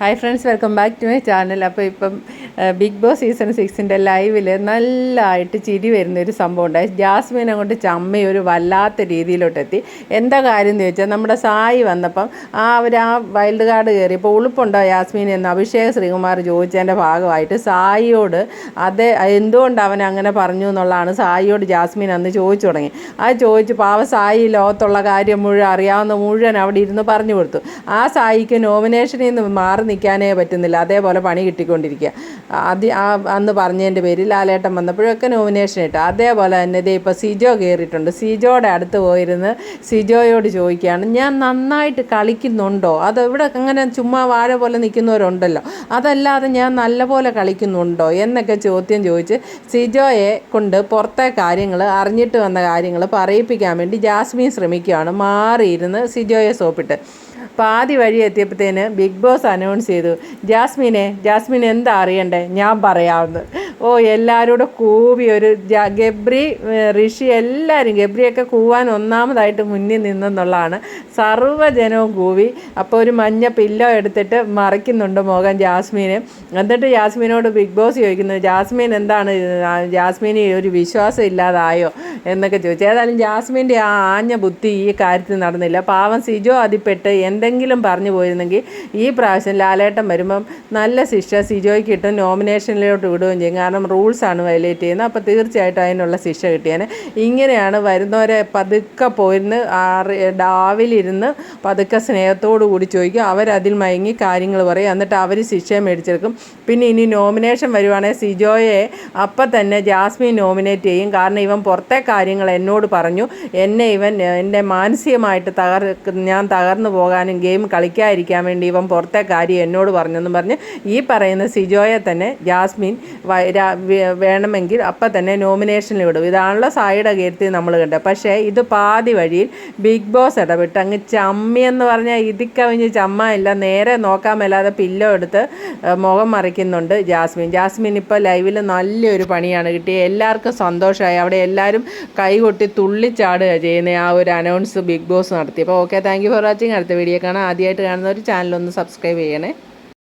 Hi friends welcome back to my channel അപ്പോൾ ഇപ്പം big boss season സിക്സിന്റെ ലൈവിൽ നല്ലതായിട്ട് ചിരി വരുന്ന ഒരു സംഭവം ഉണ്ടായി ജാസ്മിൻ അങ്ങോട്ട് ചമ്മി ഒരു വല്ലാത്ത രീതിയിലോട്ടെത്തി. എന്താ കാര്യം എന്ന് ചോദിച്ചാൽ നമ്മുടെ സായി വന്നപ്പം ആ അവർ ആ വൈൽഡ് കാർഡ് കയറിയപ്പോൾ ഉളുപ്പുണ്ടോ യാസ്മിൻ എന്ന് അഭിഷേക് ശ്രീകുമാർ ചോദിച്ചതിന്റെ ഭാഗമായിട്ട് സായിയോട് അതേ എന്തുകൊണ്ട് അവൻ അങ്ങനെ പറഞ്ഞു എന്നുള്ളതാണ് സായിയോട് ജാസ്മിൻ അന്ന് ചോദിച്ചു തുടങ്ങി. അത് ചോദിച്ചു പാവ സായി ലോകത്തുള്ള കാര്യം മുഴുവൻ അറിയാവുന്ന മുഴുവൻ അവിടെ ഇരുന്ന് പറഞ്ഞു കൊടുത്തു. ആ സായിക്ക് നോമിനേഷനിൽ നിന്ന് മാറി നിൽക്കാനേ പറ്റുന്നില്ല. അതേപോലെ പണി കിട്ടിക്കൊണ്ടിരിക്കുക. അത് ആ അന്ന് പറഞ്ഞതിന്റെ പേരിൽ ലാലേട്ടൻ വന്നപ്പോഴൊക്കെ നോമിനേഷൻ ഇട്ടു. അതേപോലെ തന്നെ ഇതേ ഇപ്പോൾ സിജോ കയറിയിട്ടുണ്ട് സിജോയുടെ അടുത്ത് പോയിരുന്ന് സിജോയോട് ചോദിക്കുകയാണ് ഞാൻ നന്നായിട്ട് കളിക്കുന്നുണ്ടോ? അത് ഇവിടെ അങ്ങനെ ചുമ്മാ വാഴ പോലെ നിൽക്കുന്നവരുണ്ടല്ലോ. അതല്ലാതെ ഞാൻ നല്ലപോലെ കളിക്കുന്നുണ്ടോ? എന്നൊക്കെ ചോദ്യം ചോദിച്ച് സിജോയെ കൊണ്ട് പുറത്തെ കാര്യങ്ങൾ അറിഞ്ഞിട്ട് വന്ന കാര്യങ്ങൾ പറയിപ്പിക്കാൻ വേണ്ടി ജാസ്മിൻ ശ്രമിക്കുകയാണ്. മാറിയിരുന്ന് സിജോയെ സോപ്പിട്ട്. പാതി വഴി എത്തിയപ്പോഴത്തേന് ബിഗ് ബോസ് അനൗൺസ് ചെയ്തു. ജാസ്മിനെ ജാസ്മിൻ എന്താ അറിയണ്ടേ? ഞാൻ പറയാമെന്ന് ഓ എല്ലാവരും കൂടെ കൂവി ഒരു ഗബ്രി ഋഷി എല്ലാവരും ഗബ്രിയൊക്കെ കൂവാൻ ഒന്നാമതായിട്ട് മുന്നിൽ നിന്നെന്നുള്ളതാണ്. സർവജനവും കൂവി. അപ്പോൾ ഒരു മഞ്ഞ പില്ലോ എടുത്തിട്ട് മറിക്കുന്നുണ്ട് മോഹൻ ജാസ്മിന്. എന്നിട്ട് ജാസ്മിനോട് ബിഗ് ബോസ് ചോദിക്കുന്നത് ജാസ്മിൻ എന്താണ്? ജാസ്മിന് ഒരു വിശ്വാസം ഇല്ലാതായോ? എന്നൊക്കെ ചോദിച്ചു. ഏതായാലും ജാസ്മിന്റെ ആ ആഞ്ഞ ബുദ്ധി ഈ കാര്യത്തിൽ നടന്നില്ല. പാവം സിജോ അതിപ്പെട്ട് എന്തെങ്കിലും പറഞ്ഞു പോയിരുന്നെങ്കിൽ ഈ പ്രാവശ്യം ലാലേട്ടൻ വരുമ്പം നല്ല ശിക്ഷ സിജോയ്ക്ക് കിട്ടും നോമിനേഷനിലോട്ട് വിടുകയും ചെയ്യും. കാരണം റൂൾസാണ് വയലേറ്റ് ചെയ്യുന്നത്. അപ്പോൾ തീർച്ചയായിട്ടും അതിനുള്ള ശിക്ഷ കിട്ടിയാൽ ഇങ്ങനെയാണ് വരുന്നവരെ പതുക്കെ പോയിരുന്ന് ഡാവിലിരുന്ന് പതുക്കെ സ്നേഹത്തോടു കൂടി ചോദിക്കും. അവരതിൽ മയങ്ങി കാര്യങ്ങൾ പറയും. എന്നിട്ട് അവർ ശിക്ഷ മേടിച്ചെടുക്കും. പിന്നെ ഇനി നോമിനേഷൻ വരുവാണെങ്കിൽ സിജോയെ അപ്പം തന്നെ ജാസ്മിൻ നോമിനേറ്റ് ചെയ്യും. കാരണം ഇവൻ പുറത്തെ കാര്യങ്ങൾ എന്നോട് പറഞ്ഞു. എന്നെ ഇവൻ എന്റെ മാനസികമായിട്ട് തകർ ഞാൻ തകർന്നു പോകാനും ഗെയിം കളിക്കാതിരിക്കാൻ വേണ്ടി ഇവൻ പുറത്തെ കാര്യം എന്നോട് പറഞ്ഞെന്നും പറഞ്ഞ് ഈ പറയുന്ന സിജോയെ തന്നെ ജാസ്മിൻ വേണമെങ്കിൽ അപ്പം തന്നെ നോമിനേഷനിൽ വിടും ഇതാണല്ലോ സായിയുടെ കീർത്തി നമ്മൾ കണ്ടത്. പക്ഷേ ഇത് പാതി വഴിയിൽ ബിഗ് ബോസ് ഇടപെട്ട് അങ്ങ് ചമ്മി എന്ന് പറഞ്ഞാൽ ഇതിക്കവിഞ്ഞ് ചമ്മ ഇല്ല നേരെ നോക്കാൻ മേലാതെ പില്ലോ എടുത്ത് മുഖം മറിക്കുന്നുണ്ട് ജാസ്മിൻ. ജാസ്മിൻ ഇപ്പോൾ ലൈവിൽ നല്ലൊരു പണിയാണ് കിട്ടിയത്. എല്ലാവർക്കും സന്തോഷമായി. അവിടെ എല്ലാവരും കൈകൊട്ടി തുള്ളിച്ചാടുക ചെയ്യുന്ന ആ ഒരു അനൗൺസ് ബിഗ് ബോസ് നടത്തി. അപ്പോൾ okay thank you for watching അടുത്ത വീഡിയോ കാണാം. ആദ്യമായിട്ട് കാണുന്ന ഒരു ചാനലൊന്ന് സബ്സ്ക്രൈബ് ചെയ്യണേ.